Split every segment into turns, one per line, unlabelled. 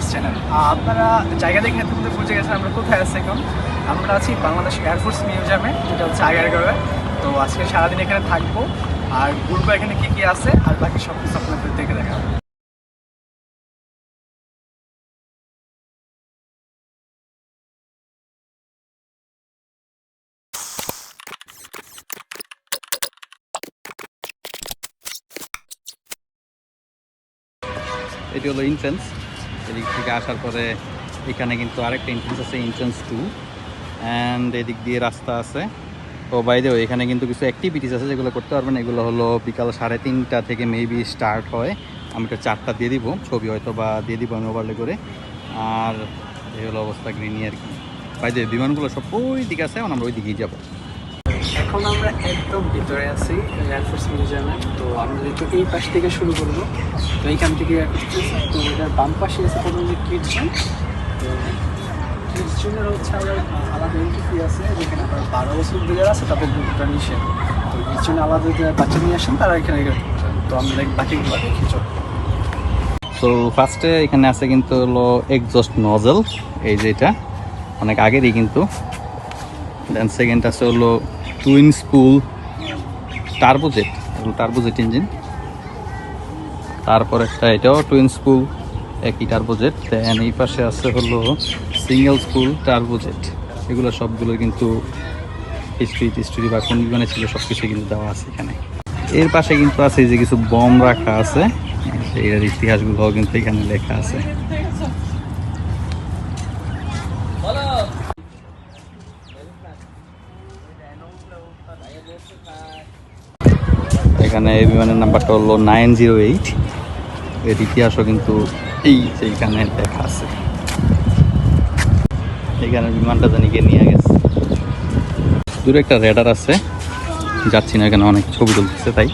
This channel আপনারা জায়গা দেখে এতক্ষণ পৌঁছে গেছেন, আমরা কোথায় আছি এখন? আমরা আছি বাংলাদেশ এয়ারফোর্স মিউজিয়ামে যেটা হচ্ছে আগারগাঁওয়ে তো আজকে সারাদিন এখানে থাকব। আর ঘুরবো এখানে কী কী আছে, আর বাকি সব কিছু আপনাদের দেখে দেখাবো।
এটি হলো ইন্ট্রেন্স এদিক থেকে আসার পরে এখানে কিন্তু আরেকটা এন্ট্রেন্স আছে এন্ট্রেন্স টু অ্যান্ড এদিক দিয়ে রাস্তা আছে। ও বাইরে এখানে কিন্তু কিছু অ্যাক্টিভিটিস আছে যেগুলো করতে পারবেন। এগুলো হলো বিকাল সাড়ে তিনটা থেকে মেবি স্টার্ট হয়। আমি এটা চারটা দিয়ে দিব, ছবি হয়তো বা দিয়ে দিব আমি ওভারলে করে। আর এই হলো অবস্থা গ্রিনি আর কি। বাইরে বিমানগুলো সব ওই দিকে আছে আমরা ওই দিকেই যাব।
এখন আমরা একদম ভিতরে আছি এয়ারফোর্স মিউজিয়ামে তো আমরা যেহেতু এই পাশ থেকে শুরু করব, তো এইখান থেকে তো এটার বাম পাশে আছে প্রথম যে কিডস জোন তো কিডস জোনের হচ্ছে আবার আলাদা এন্ট্রি ফি আছে, যেখানে আবার বারো বছর দিকে আছে, তাদের দুটোটা নিষেধ তো কিডস জন্য আলাদা বাচ্চা নিয়ে আসেন, তারা এখানে তো আমরা বাকিগুলো দেখি, চল।
সো ফার্স্টে এখানে আছে কিন্তু হলো এক্সস্ট নজেল এই যে এটা। অনেক আগেরই কিন্তু। দেন সেকেন্ড আছে হলো twin spool turbojet turbojet engine তারপর একটা এটাও টুইন স্পুল একই টার্বোজেট দেন এই পাশে আছে হলো সিঙ্গেল স্পুল টার্বোজেট এগুলো সবগুলো কিন্তু হিস্ট্রি টিস্ট্রি বা কোন বিমানে ছিল সব কিছু কিন্তু দেওয়া আছে এখানে। এর পাশে কিন্তু আছে যে কিছু বম রাখা আছে। এর ইতিহাসগুলো কিন্তু এখানে লেখা আছে। এখানে এই বিমানের নাম্বারটা হলো নাইন জিরো এইট। এর ইতিহাসও কিন্তু এই যে এখানে লেখা আছে। এখানে বিমানটা জানি গিয়ে নিয়ে গেছে। দূরে একটা রেডার আছে। যাচ্ছি না, এখানে অনেক ছবি তুলতেছে তাই।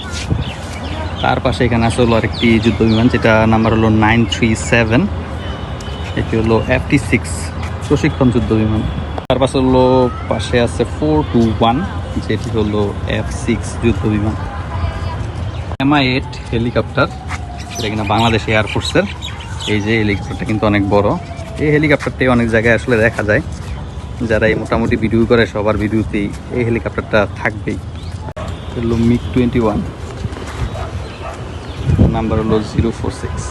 তার পাশে এখানে আছে হলো আরেকটি যুদ্ধ বিমান, যেটা নাম্বার হলো নাইন থ্রি সেভেন। এটি হলো এফটি সিক্স প্রশিক্ষণ যুদ্ধ বিমান। তার পাশে হলো পাশে আছে ফোর টু ওয়ান, যেটি হলো এফ সিক্স যুদ্ধ বিমান। এমআই এইট হেলিকপ্টার সেটা কিনা বাংলাদেশ এয়ারফোর্সের এই যে হেলিকপ্টারটা কিন্তু অনেক বড়। এই হেলিকপ্টারটি অনেক জায়গায় আসলে দেখা যায়। যারা এই মোটামুটি ভিডিও করে, সবার ভিডিওতেই এই হেলিকপ্টারটা থাকবেই। হলো মিগ টোয়েন্টি ওয়ান নাম্বার হলো zero four six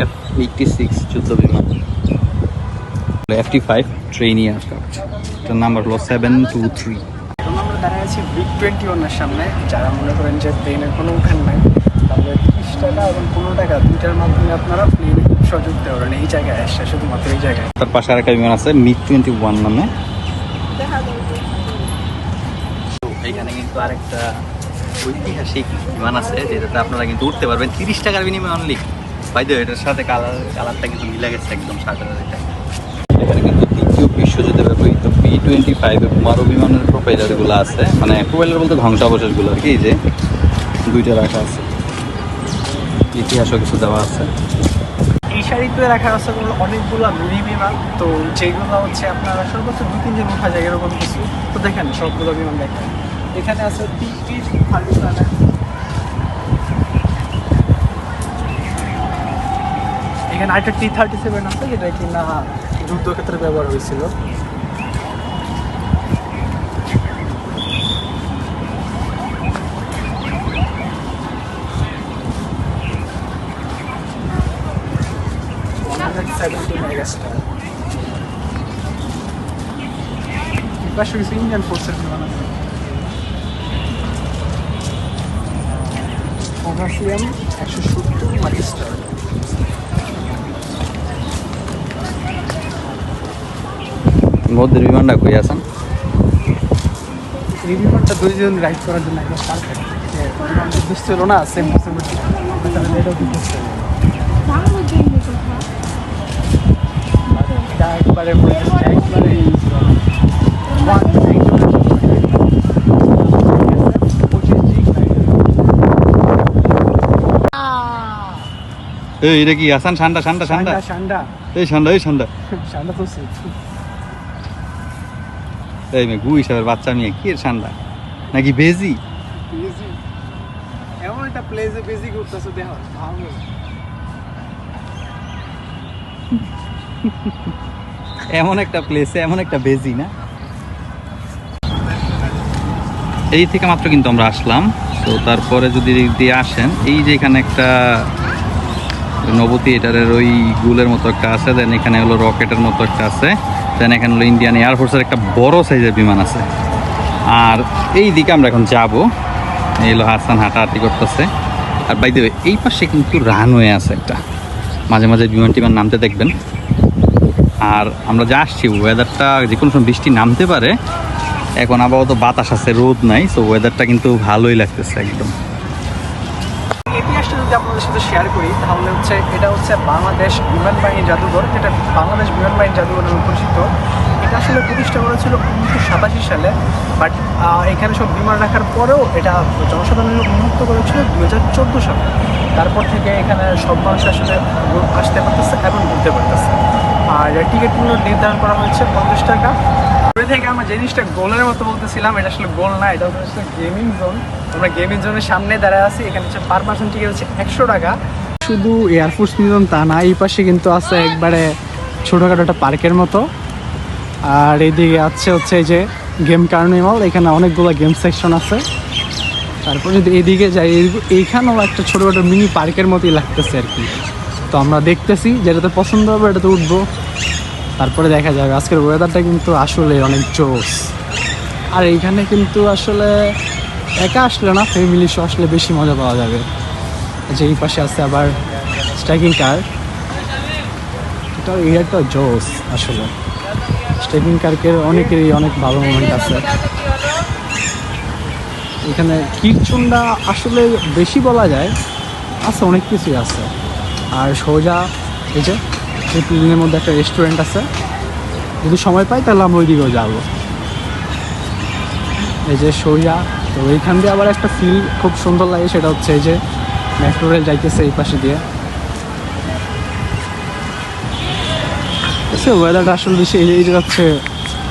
F eighty six যুদ্ধ বিমান। এফটি ফাইভ ট্রেন এয়ারক্রাফট এটার নাম্বার হলো সেভেন টু থ্রি
আছি বিগ টোয়েন্টি ওয়ানের সামনে। যারা মনে করেন যে প্লেনের কোনো উঠান নাই তাহলে তিরিশ টাকা এবং পনেরো টাকা দুইটার মাধ্যমে আপনারা প্লেনে সুযোগ দিতে পারেন এই জায়গায় আসছে শুধুমাত্র এই জায়গায়।
তার পাশে আরেকটা বিমান আছে মিগ টোয়েন্টি ওয়ান নামে এখানে কিন্তু আরেকটা ঐতিহাসিক বিমান আছে যেটাতে আপনারা কিন্তু উঠতে পারবেন। তিরিশ টাকার বিনিময়ে অনলি বাইদ এটার সাথে কালার কালারটা কিন্তু মিলে গেছে একদম এটা এখানে কিন্তু বি টোয়েন্টি ফাইভ মারো বিমানের প্রোপাইলারগুলো আছে। মানে প্রোপাইলার বলতে ধ্বংসাবশেষগুলো আর কি যে দুইটা রাখা আছে। ইতিহাসও কিছু দেওয়া আছে।
এই শাড়িতে রাখা আছে অনেকগুলো মিনি বিমান। তো যেগুলো হচ্ছে আপনারা সর্বোচ্চ দু তিনজন উঠা যায় এরকম কিছু। তো দেখেন সবগুলো বিমান দেখেন। এখানে আছে তিনটি থার্টি প্ল্যানেট এখানে আরেকটা টি থার্টি সেভেন আছে যেটা কিনা যুদ্ধক্ষেত্রে ব্যবহার হয়েছিল সেভেন্টি মেগাস্টার পাশে কিছু ইন্ডিয়ান ফোর্সের বিমান আছে ওভাসিয়াম একশো সত্তর মাইস্টার
মধ্যের বিমানটা কই আছেন
এই বিমানটা দুইজন রাইড করার জন্য একদম পারফেক্ট বিমানটা দুষ্ট না সেম সেম তাহলে এটাও একবারে মনে হচ্ছে একবারে one পঁচিশ জি
এই এটা কি আসান ঠান্ডা ঠান্ডা ঠান্ডা
ঠান্ডা ঠান্ডা
এই ঠান্ডা এই ঠান্ডা
ঠান্ডা তো সে
এই মেয়ে গু হিসাবের বাচ্চা মেয়ে কি এর ঠান্ডা নাকি বেজি
বেজি এমন একটা প্লেসে বেজি করতেছে দেখ ভালো
এমন একটা প্লেসে এমন একটা বেজি, না? এই থেকে মাত্র কিন্তু আমরা আসলাম। তো তারপরে যদি দিয়ে আসেন, এই যে এখানে একটা নবতী, এটারের ওই গুলের মতো একটা আছে দেন এখানে হলো রকেটের মতো একটা আছে দেন এখানে হলো ইন্ডিয়ান এয়ারফোর্সের একটা বড় সাইজের বিমান আছে। আর এই দিকে আমরা এখন যাব। এই হলো হাসান হাঁটাহাঁটি করতেছে। আর বাইতে এই পাশে কিন্তু রানওয়ে আছে একটা। মাঝে মাঝে বিমান টিমান নামতে দেখবেন। আর আমরা যা আসছি ওয়েদারটা যে কোনো সময় বৃষ্টি নামতে পারে, এখন আপাতত বাতাস আছে, রোদ নাই সো ওয়েদারটা কিন্তু ভালোই লাগতেছে একদম।
ইতিহাসটা যদি আপনাদের সাথে শেয়ার করি, তাহলে হচ্ছে এটা হচ্ছে বাংলাদেশ বিমান বাহিনী জাদুঘর, যেটা বাংলাদেশ বিমান বাহিনী জাদুঘর নামে পরিচিত এটা আসলে প্রতিষ্ঠা করেছিল উনিশশো সাতাশি সালে বাট এখানে সব বিমান রাখার পরেও এটা জনসাধারণের উন্মুক্ত করেছিল দু হাজার চোদ্দ সালে। তারপর থেকে এখানে সব মানুষ আসলে আসতে পারতেছে এবং ঘুরতে পারতেছে। আর টিকিটগুলো নির্ধারণ করা হয়েছে পঞ্চাশ টাকা। থেকে আমরা জিনিসটা গোলের মতো বলতেছিলাম, এটা আসলে গোল না, এটা হচ্ছে গেমিং জোন আমরা গেমিং জোনের সামনে দাঁড়ায় আছি, এখানে হচ্ছে পার পার্সন টিকিট হচ্ছে একশো টাকা। শুধু এয়ারফোর্স মিউজিয়াম তা না, এই পাশে কিন্তু আছে একবারে ছোটোখাটো একটা পার্কের মতো। আর এইদিকে আছে হচ্ছে এই যে গেম কার্নিভাল এখানে অনেকগুলো গেম সেকশন আছে। তারপর যদি এদিকে যাই এইখানেও একটা ছোটোখাটো মিনি পার্কের মতোই লাগতেছে আর কি। তো আমরা দেখতেছি, যেটাতে পছন্দ হবে, এটাতে উঠবো। তারপরে দেখা যাবে আজকের ওয়েদারটা কিন্তু আসলে অনেক জোস আর এইখানে কিন্তু আসলে একা আসলে না ফ্যামিলি শো আসলে বেশি মজা পাওয়া যাবে। যে এই পাশে আছে আবার স্ট্রাইকিং কার এটা এয়ারটা জোস আসলে। স্ট্রাইকিং কার্কের অনেকেরই অনেক ভালো মোমেন্ট আছে। এখানে কীর্চুন্ডা আসলে বেশি বলা যায়, আছে, অনেক কিছুই আছে। আর সোজা এই যে এই প্লেনের মধ্যে একটা রেস্টুরেন্ট আছে। যদি সময় পাই, তাহলে আমরা ওই দিকেও যাব। এই যে সোজা তো এইখান দিয়ে আবার একটা ফিল খুব সুন্দর লাগে, সেটা হচ্ছে এই যে মেট্রো রেল যাইতেছে এই পাশে দিয়ে। সে ওয়েদারটা আসলে বেশি এই যে হচ্ছে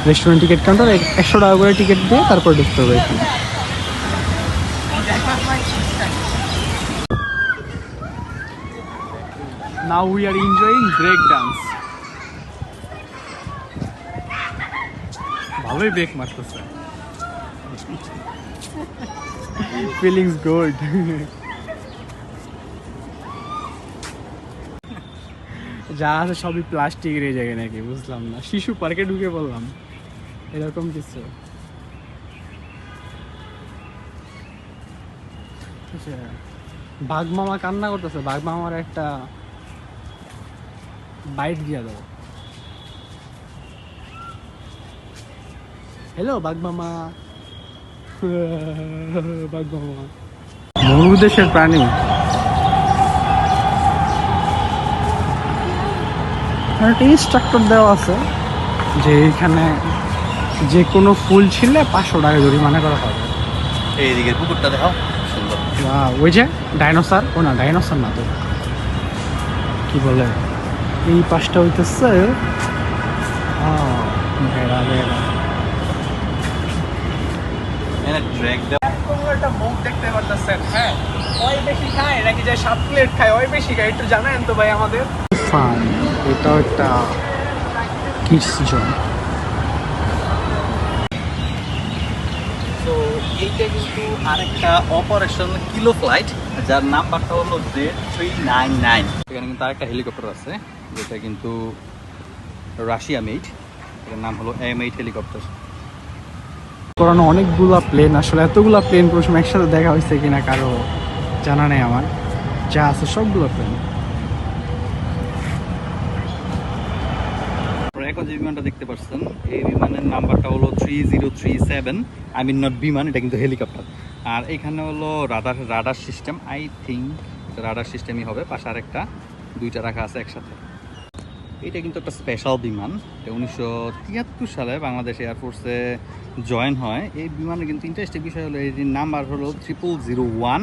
রেস্টুরেন্ট টিকিট কাউন্টার একশো টাকা করে টিকিট দিয়ে তারপর ঢুকতে হবে এখানে Now we are enjoying break dance. ভালোই ব্রেক মারতেছে। ফিলিংস গুড যা আছে সবই প্লাস্টিকের এই জায়গায় নাকি বুঝলাম না। শিশু পার্কে ঢুকে পড়লাম। এরকম কিছু। আচ্ছা, বাঘ মামা কান্না করতেছে। বাঘ মামার একটা বাইট দিয়ে দাও। হ্যালো বাঘ মামা। বাঘ মামা। মরুদেশের প্রাণী। একটা ইনস্ট্রাক্টর দেওয়া আছে যে এখানে যে কোনো ফুল ছিলে পাঁচশো টাকা জরিমানা করা হবে।
এই দিকের পুকুরটা দেখাও সুন্দর।
ওই যে ডাইনোসর ও না ডাইনোসর না তো। কি বলে? এই পাশটা হইতেছে ভেড়া ভেড়া। একটা মুখ দেখতে পারতেছেন হ্যাঁ? ওই বেশি খায় নাকি যে সাত প্লেট খায় ওই বেশি খায় একটু জানেন তো ভাই আমাদের? ফান এটাও একটা কিডস জোন
তো এইটা কিন্তু আরেকটা অপারেশন কিলো ফ্লাইট যার নাম্বারটা হলো জেড থ্রি নাইন নাইন এখানে কিন্তু আরেকটা হেলিকপ্টার আছে। যেটা কিন্তু রাশিয়া মেড এটার নাম হলো এম এইট হেলিকপ্টার
করানো অনেকগুলা প্লেন আসলে এতগুলা প্লেন সময় একসাথে দেখা হয়েছে কিনা কারও জানা নেই আমার। যা আছে সবগুলো প্লেন
এখন যে বিমানটা দেখতে পাচ্ছেন এই বিমানের নাম্বারটা হলো three zero three seven I mean not বিমান এটা কিন্তু হেলিকপ্টার আর এখানে হলো radar radar system I think radar সিস্টেমই হবে। পাশে আরেকটা দুইটা রাখা আছে একসাথে। এটা কিন্তু একটা স্পেশাল বিমান। এটা উনিশশো তিয়াত্তর সালে বাংলাদেশ এয়ারফোর্সে জয়েন হয়। এই বিমানের কিন্তু ইন্টারেস্টিং বিষয় হলো এর নাম্বার হলো ট্রিপল জিরো ওয়ান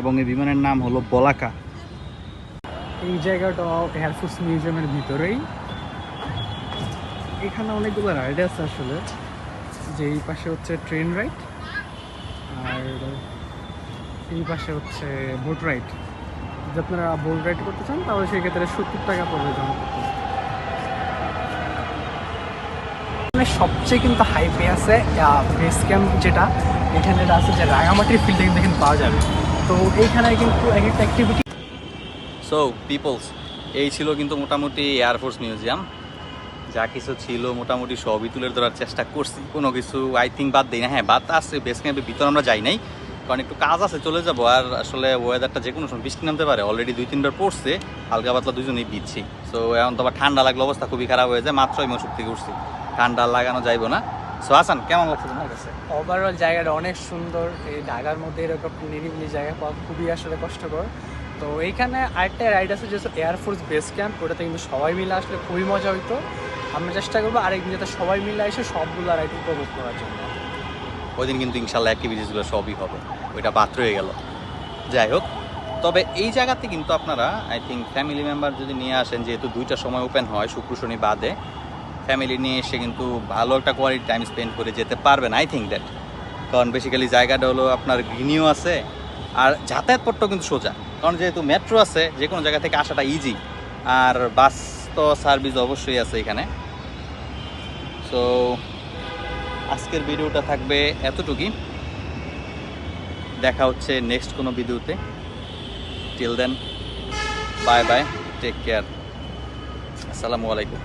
এবং এই বিমানের নাম হলো বলাকা।
এই জায়গাটা এয়ারফোর্স মিউজিয়ামের ভিতরেই। এখানে অনেকগুলো রাইড আছে আসলে, যে এই পাশে হচ্ছে ট্রেন রাইড আর এই পাশে হচ্ছে বোট রাইড যদি আপনারা বোট রাইড করতে চান, তাহলে সেক্ষেত্রে সত্তর টাকা পড়বে জমা করতে। এখানে সবচেয়ে কিন্তু হাইপে আছে বেস ক্যাম্প যেটা, এখানে আছে যে রাঙামাটির ফিল্ডে কিন্তু এখানে পাওয়া যাবে। তো এইখানে কিন্তু এক একটা অ্যাক্টিভিটি
সো পিপলস এই ছিল কিন্তু মোটামুটি এয়ারফোর্স মিউজিয়াম যা কিছু ছিল মোটামুটি সবই তুলে ধরার চেষ্টা করছি। কোনো কিছু আই থিঙ্ক বাদ দিই না। হ্যাঁ বাদ আছে বেস ক্যাম্পের ভিতর আমরা যাই নাই। কারণ একটু কাজ আছে, চলে যাব। আর আসলে ওয়েদারটা যে কোনো সময় বৃষ্টি নামতে পারে। অলরেডি দুই, তিনবার পড়ছে। হালকা পাতলা দুজনেই দিচ্ছি সো এখন তো আবার ঠান্ডা লাগলে অবস্থা খুবই খারাপ হয়ে যায়। মাত্র আমি ওষুধ থেকে উঠছি। ঠান্ডা লাগানো যাইবো না। সো আসান কেমন লাগছে তোমার কাছে?
ওভারঅল জায়গাটা অনেক সুন্দর। এই ঢাকার মধ্যে এরকম নিরিবিলি জায়গা পাওয়া খুবই আসলে কষ্টকর। তো এইখানে আরেকটা রাইড আছে যে এয়ারফোর্স বেস ক্যাম্প ওটাতে কিন্তু সবাই মিলে আসলে খুবই মজা হইতো। আমরা চেষ্টা করব আরেকদিন যাতে সবাই মিলে এসে সবগুলো রাইড উপভোগ করার জন্য।
ওই দিন কিন্তু ইনশাল্লাহ অ্যাক্টিভিটিসগুলো সবই হবে। ওইটা বাদ রয়ে গেল। যাই হোক তবে এই জায়গাতে কিন্তু আপনারা আই থিঙ্ক ফ্যামিলি মেম্বার যদি নিয়ে আসেন যেহেতু দুইটা সময় ওপেন হয় শুক্র শনি বাদে ফ্যামিলি নিয়ে এসে কিন্তু ভালো একটা কোয়ালিটি টাইম স্পেন্ড করে যেতে পারবেন আই থিঙ্ক দ্যাট কারণ বেসিক্যালি জায়গাটা হলো আপনার গ্রিনিও আছে, আর যাতায়াত পথটাও কিন্তু সোজা। কারণ যেহেতু মেট্রো আছে যে কোনো জায়গা থেকে আসাটা ইজি আর বাস তো সার্ভিস অবশ্যই আছে এখানে। সো আজকের ভিডিওটা থাকবে এতটুকুই। দেখা হচ্ছে নেক্সট কোনো ভিডিওতে till then bye bye take care আসসালামু আলাইকুম।